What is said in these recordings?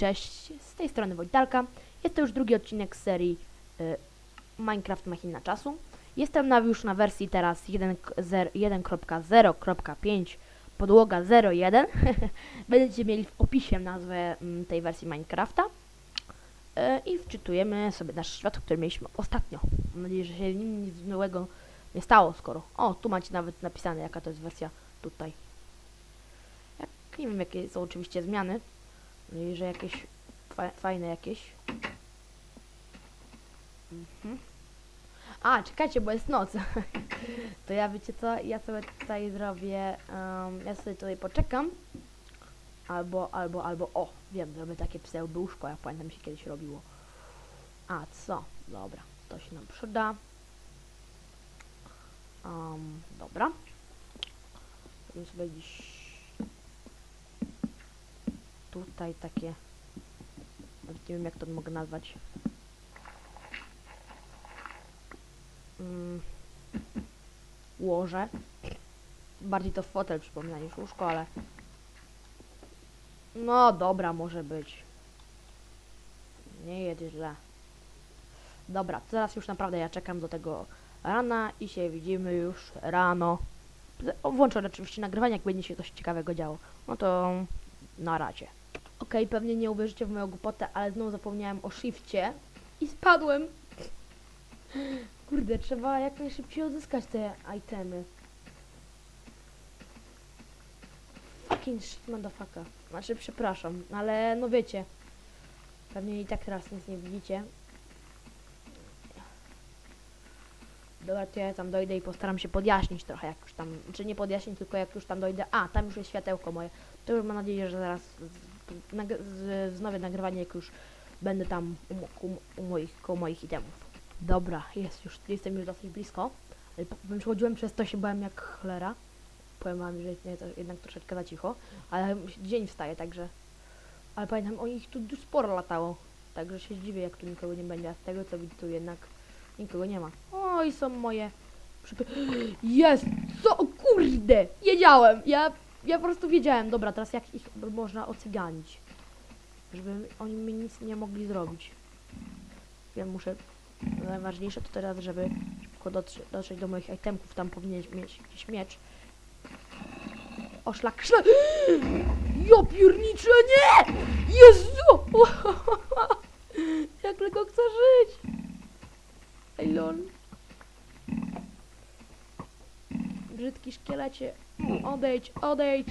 cześć, z tej strony Wojtalka. Jest to już drugi odcinek z serii y, Minecraft Machina Czasu. Jestem na, już na wersji teraz 1 k- zer- 1.0.5 podłoga 01. Będziecie mieli w opisie nazwę mm, tej wersji Minecrafta. Y, I wczytujemy sobie nasz świat, który mieliśmy ostatnio. Mam nadzieję, że się nim nic nowego nie stało, skoro... O, tu macie nawet napisane, jaka to jest wersja tutaj. Jak, nie wiem, jakie są oczywiście zmiany. No że jakieś fa fajne jakieś. Mhm. A, czekajcie, bo jest noc. to ja wiecie co, ja sobie tutaj zrobię, em, ja sobie tutaj poczekam. Albo, albo, albo, o, wiem, zrobię takie pseudo-łóżko, jak pamiętam się kiedyś robiło. A, co? Dobra, to się nam przyda. Um, dobra. Zrobimy sobie gdzieś tutaj takie nie wiem jak to mogę nazwać. Mm, łoże. Bardziej to fotel przypomina niż łóżko, ale no dobra może być. Nie jest źle. Dobra, teraz już naprawdę ja czekam do tego rana i się widzimy już rano. Włączę oczywiście nagrywanie, jak będzie się coś ciekawego działo. No to na razie Okej, pewnie nie uwierzycie w moją głupotę, ale znowu zapomniałem o shifcie i spadłem. Kurde, trzeba jak najszybciej odzyskać te itemy. Fucking shit, motherfucker. Znaczy, przepraszam, ale no wiecie. Pewnie i tak teraz nic nie widzicie. Dobra, to ja tam dojdę i postaram się podjaśnić trochę, jak już tam, czy nie podjaśnić, tylko jak już tam dojdę. A, tam już jest światełko moje. To już mam nadzieję, że zaraz nag wznowię nagrywanie, jak już będę tam u, u, u moich, koło moich itemów. Dobra, jest już, jestem już dosyć blisko. Ale Przechodziłem przez to, się bałem jak cholera. Powiem wam, że nie, to jednak troszeczkę za cicho, ale dzień wstaje, także... Ale pamiętam, o nich tu sporo latało. Także się zdziwię, jak tu nikogo nie będzie. A z tego co widzę, tu jednak nikogo nie ma. O, i są moje... Jest! Co? O kurde! Wiedziałem! Ja, ja po prostu wiedziałem. Dobra, teraz jak ich można ocyganić? Żeby oni mi nic nie mogli zrobić. Ja muszę... Najważniejsze to teraz, żeby szybko dotrzeć, dotrzeć do moich itemków. Tam powinien mieć jakiś miecz. O, szlak, szlak! Ja nie! Jezu! Jak tylko chcę żyć! Ej, lol. Brzydki szkielecie. Odejdź, odejdź!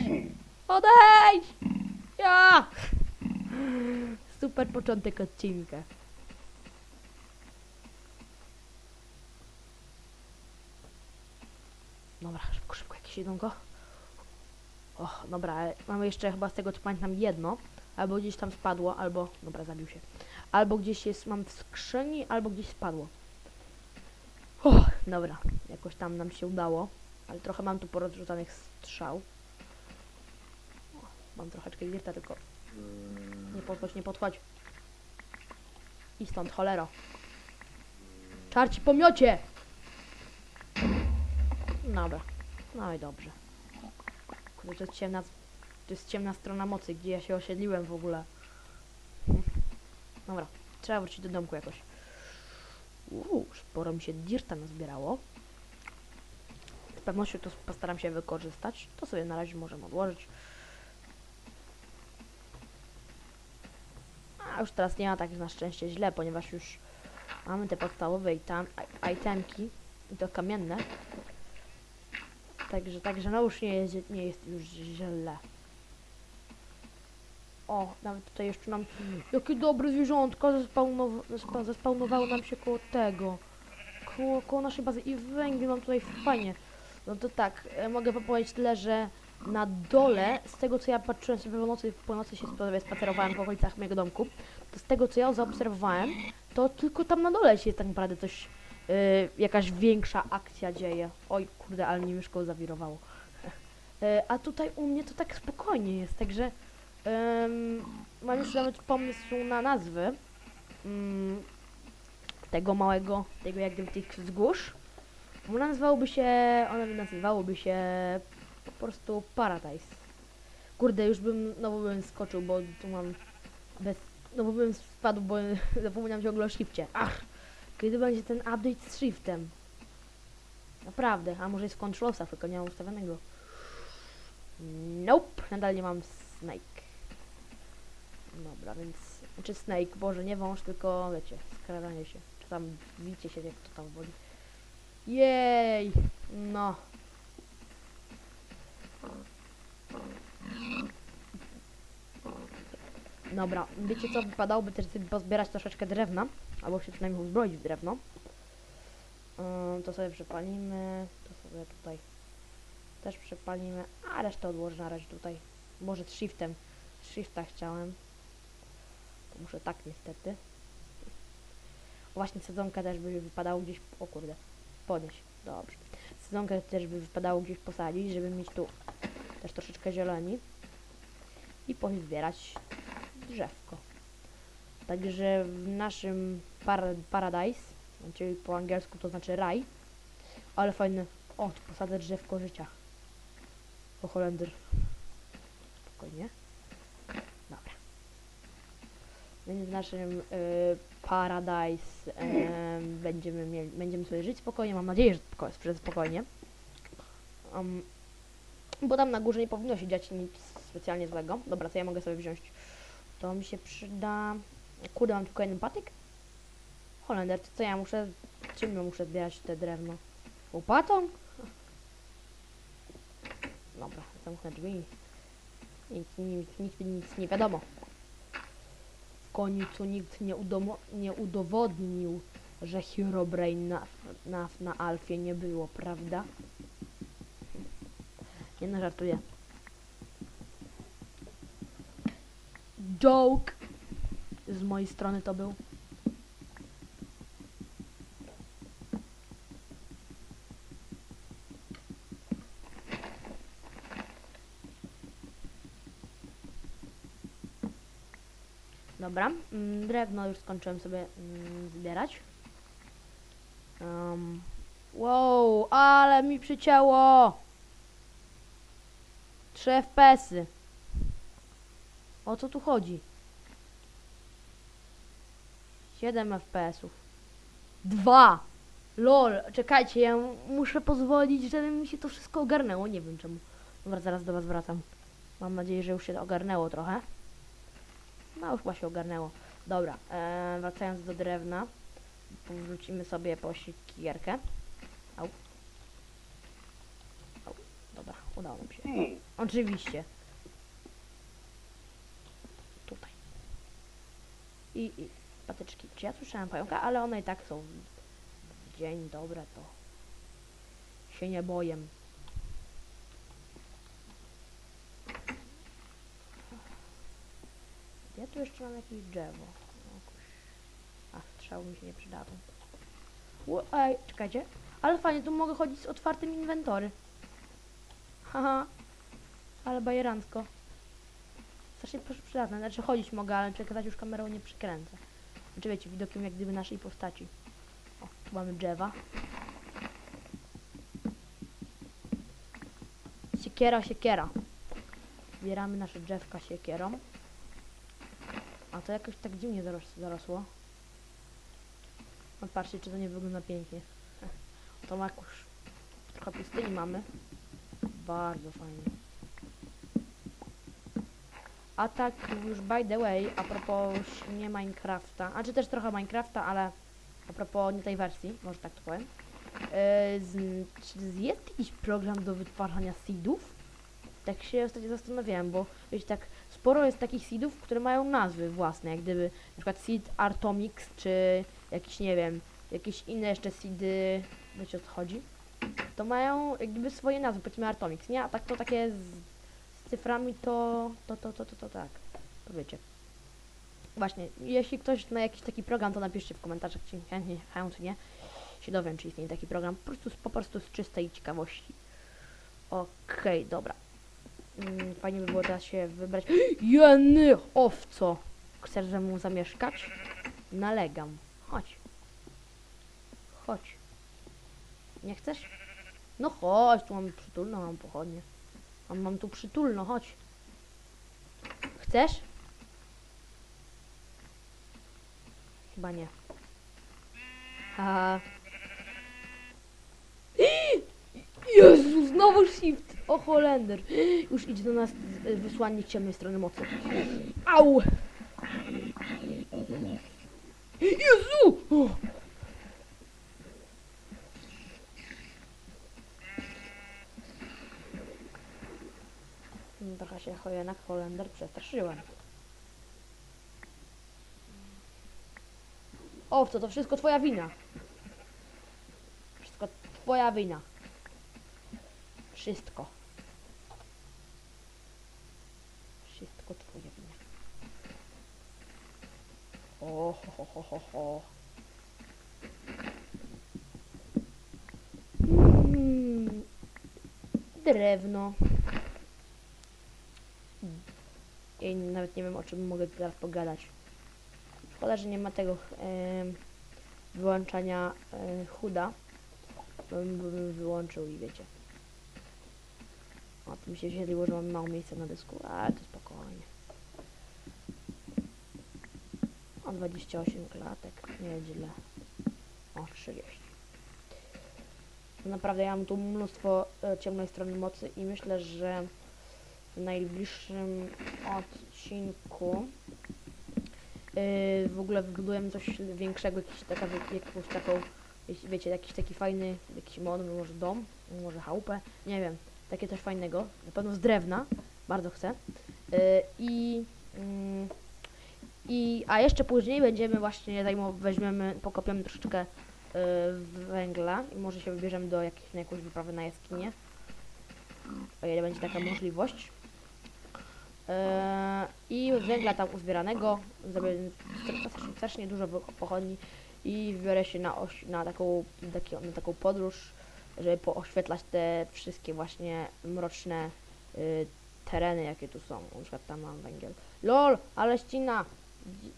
Odejdź! Ja! Super początek odcinka. Dobra, szybko, szybko, jakieś jedynko. O, dobra, mamy jeszcze chyba z tego co pamiętam jedno. Albo gdzieś tam spadło, albo... Dobra, zabił się. Albo gdzieś jest, mam w skrzyni, albo gdzieś spadło. O, dobra, jakoś tam nam się udało. Ale trochę mam tu porozrzucanych strzał. O, mam troszeczkę dirta, tylko... Nie podchodź, nie podchodź. I stąd, cholero. Czarci pomiocie! Dobra. No i dobrze. Kurde, to jest ciemna... To jest ciemna strona mocy, gdzie ja się osiedliłem w ogóle. Dobra, trzeba wrócić do domku jakoś. Uuu, sporo mi się dirta nazbierało. Pewnością to postaram się wykorzystać. To sobie na razie możemy odłożyć. A już teraz nie ma tak na szczęście źle, ponieważ już mamy te podstawowe item, itemki i to kamienne. Także, także no już nie jest, nie jest już źle. O, nawet tutaj jeszcze nam... Jakie dobre zwierzątko zespawnow, zespa, zespawnowało nam się koło tego. Koło, koło naszej bazy i węgiel mam tutaj fajnie. No to tak, e, mogę powiedzieć tyle, że na dole, z tego co ja patrzyłem sobie po nocy, po nocy się sobie spacerowałem po okolicach mojego domku, to z tego co ja zaobserwowałem, to tylko tam na dole się tak naprawdę coś, e, jakaś większa akcja dzieje. Oj, kurde, ale mi myszką zawirowało. E, a tutaj u mnie to tak spokojnie jest, także mam już nawet pomysł na nazwy mm, tego małego, tego jak gdyby tych wzgórz. Ona nazywałoby się, ona nazywałoby się po prostu Paradise. Kurde, już bym, no bym skoczył, bo tu mam Bez... No bo bym spadł, bo zapomniałem ciągle o shifcie. Ach! Kiedy będzie ten update z shiftem? Naprawdę, a może jest w controlsach, tylko nie mam ustawionego. Nope, nadal nie mam snake. Dobra, więc... Czy snake, boże, nie wąż, tylko wiecie, skradanie się. Czy tam bicie się, jak to tam woli. Jej! No. Dobra, wiecie co, wypadałoby też sobie pozbierać troszeczkę drewna, albo się przynajmniej uzbroić w drewno. Ym, to sobie przepalimy, to sobie tutaj też przepalimy, a resztę odłożę na razie tutaj. Może z shiftem, z shifta chciałem. To muszę tak niestety. Właśnie sezonkę też by wypadało gdzieś, o kurde, podnieść, dobrze. Sezonkę też by wypadało gdzieś posadzić, żeby mieć tu też troszeczkę zieleni i pozbierać drzewko. Także w naszym par paradise, czyli po angielsku to znaczy raj, ale fajny, o, tu posadzę drzewko życia. O Holender. Spokojnie. Dobra. Więc w naszym y, paradise y, będziemy, mieli, będziemy sobie żyć spokojnie. Mam nadzieję, że spoko- że spokojnie. Um, bo tam na górze nie powinno się dziać nic specjalnie złego. Dobra, co ja mogę sobie wziąć? To mi się przyda... Kurde, mam tylko jeden patyk? Holender, to co ja muszę... Czym ja muszę zbierać te drewno? Łopatą? Dobra, zamknę drzwi. Nic, nic, nic, nic nie wiadomo. Końcu nikt nie, nie udowodnił, że Herobrain na, na, na Alfie nie było, prawda? Nie no, żartuję. Joke! Z mojej strony to był. Dobra, mm, drewno już skończyłem sobie mm, zbierać. Um, wow, ale mi przycięło! 3 FPS-y. O co tu chodzi? 7 FPS-ów. 2! LOL, czekajcie, ja muszę pozwolić, żeby mi się to wszystko ogarnęło. Nie wiem czemu. Dobra, zaraz do was wracam. Mam nadzieję, że już się ogarnęło trochę. No już chyba się ogarnęło. Dobra, e, wracając do drewna. Wrzucimy sobie po siekierkę. Au. Au. Dobra, udało nam się. Oczywiście. Tutaj. I, i patyczki. Czy ja słyszałem pająka? Ale one i tak są. Dzień, dobra, to się nie boję. Ja tu jeszcze mam jakieś drzewo. O kuś. Ach, strzały mi się nie przydadzą. Ej, czekajcie. Ale fajnie, tu mogę chodzić z otwartym inwentory. Haha. Ale bajerancko. Strasznie przy- przydatne. Znaczy chodzić mogę, ale przekazać już kamerą nie przykręcę. Znaczy wiecie, widokiem jak gdyby naszej postaci. O, tu mamy drzewa. Siekiera, siekiera. Zbieramy nasze drzewka siekierą. A to jakoś tak dziwnie zaros zarosło. Patrzcie, czy to nie wygląda pięknie. To ma jakoś trochę pustyni mamy. Bardzo fajnie. A tak już by the way, a propos już nie Minecrafta, a czy też trochę Minecrafta, ale a propos nie tej wersji, może tak to powiem. Yy, z, czy jest jakiś program do wytwarzania seedów? Tak się ostatnio zastanawiałem, bo wiecie, tak sporo jest takich seedów, które mają nazwy własne, jak gdyby na przykład seed Artomix, czy jakiś, nie wiem, jakieś inne jeszcze seedy, wiecie o co chodzi? To mają jak gdyby swoje nazwy, powiedzmy Artomix, nie? A tak to takie z, z cyframi to, to, to, to, to, to tak, to wiecie. Właśnie, jeśli ktoś zna jakiś taki program, to napiszcie w komentarzach, czy chętnie, chętnie się dowiem, czy istnieje taki program, po prostu, po prostu z czystej ciekawości. Okej, dobra. Mm, fajnie by było teraz się wybrać. Jeny owco! Chcesz ze mną zamieszkać? Nalegam. Chodź. Chodź. Nie chcesz? No chodź, tu mam przytulno, mam pochodnie. Mam, mam tu przytulno, chodź. Chcesz? Chyba nie. Haha. Jezu, znowu shift! O Holender. Już idzie do nas e, wysłannik ciemnej strony mocy. Au! Jezu! O! Trochę się jednak Holender przestraszyłem. Owco, to wszystko twoja wina. Wszystko twoja wina. Wszystko. Wszystko twoja wina. O, ho, ho, ho, ho, ho. Mm, drewno. Ja nawet nie wiem o czym mogę teraz pogadać. Szkoda, że nie ma tego wyłączania e, chuda. Bym, bym wyłączył i wiecie. Mi się wyświetliło, że mam mało miejsca na dysku, ale to spokojnie. O, 28 klatek, nieźle. O, 30. Naprawdę ja mam tu mnóstwo e, ciemnej strony mocy i myślę, że w najbliższym odcinku yy, w ogóle wybudujemy coś większego, jakiś taka, jakąś taką, wiecie, jakiś taki fajny, jakiś mod, może dom, może chałupę, nie wiem, takie coś fajnego, na pewno z drewna, bardzo chcę. Yy, I, mm, i, a jeszcze później będziemy właśnie zajmować, weźmiemy, pokopiemy troszeczkę yy, węgla i może się wybierzemy do jakiejś, na jakąś wyprawę na jaskinię, o ile będzie taka możliwość. Eee, I węgla tam uzbieranego, zrobię strasznie, dużo pochodni i wybiorę się na, oś, na, taką, taki, na taką podróż, żeby pooświetlać te wszystkie właśnie mroczne y, tereny, jakie tu są. Na przykład tam mam węgiel. LOL, ale ścina! Dzi-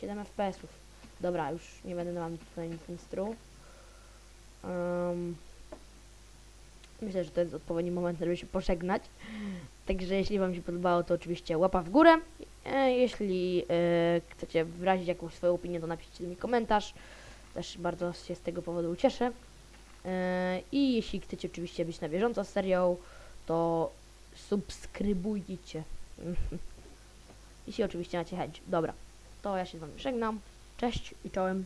7 FPS-ów. Dobra, już nie będę wam tutaj nic instru. Um, myślę, że to jest odpowiedni moment, żeby się pożegnać. Także jeśli Wam się podobało, to oczywiście łapa w górę. E, jeśli e, chcecie wyrazić jakąś swoją opinię, to napiszcie mi komentarz. Też bardzo się z tego powodu ucieszę. E, I jeśli chcecie oczywiście być na bieżąco z serią, to subskrybujcie. jeśli oczywiście macie chęć. Dobra, to ja się z Wami żegnam. Cześć i czołem.